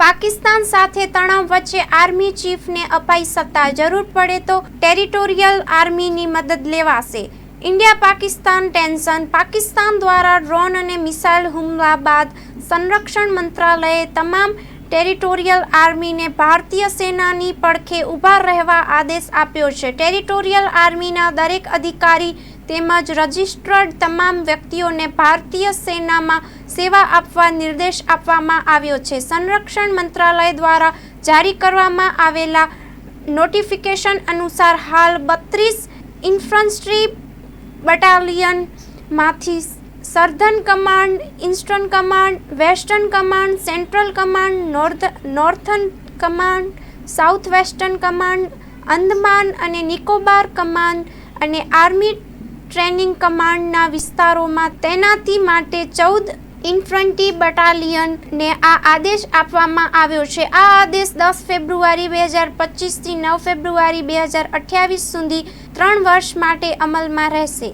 પાકિસ્તાન સાથે તણાવ વચ્ચે આર્મી ચીફને અપાઈ સત્તા. જરૂર પડે તો ટેરિટોરિયલ આર્મીની મદદ લેવાશે. India Pakistan tension. પાકિસ્તાન દ્વારા ડ્રોન અને મિસાઇલ હુમલા બાદ સંરક્ષણ મંત્રાલયે તમામ ટેરિટોરિયલ આર્મીને ભારતીય સેનાની પડખે ઊભા રહેવા આદેશ આપ્યો છે. ટેરિટોરિયલ આર્મીના દરેક અધિકારી તેમજ રજિસ્ટર્ડ તમામ વ્યક્તિઓને ભારતીય સેનામાં સેવા આપવા નિર્દેશ આપવામાં આવ્યો છે. સંરક્ષણ મંત્રાલય દ્વારા જારી કરવામાં આવેલા નોટિફિકેશન અનુસાર હાલ બત્રીસ infantry બટાલિયનમાંથી southern command, eastern command, western command, central command north northern command, south western command, Andaman અને નિકોબાર કમાન્ડ અને આર્મી ટ્રેનિંગ કમાન્ડના વિસ્તારોમાં તૈનાતી માટે ચૌદ ઇન્ફન્ટ્રી બટાલિયનને આ આદેશ આપવામાં આવ્યો છે. આ આદેશ દસ ફેબ્રુઆરી બે હજાર પચીસથી નવ ફેબ્રુઆરી બે હજાર અઠ્યાવીસ સુધી ત્રણ વર્ષ માટે અમલમાં રહેશે.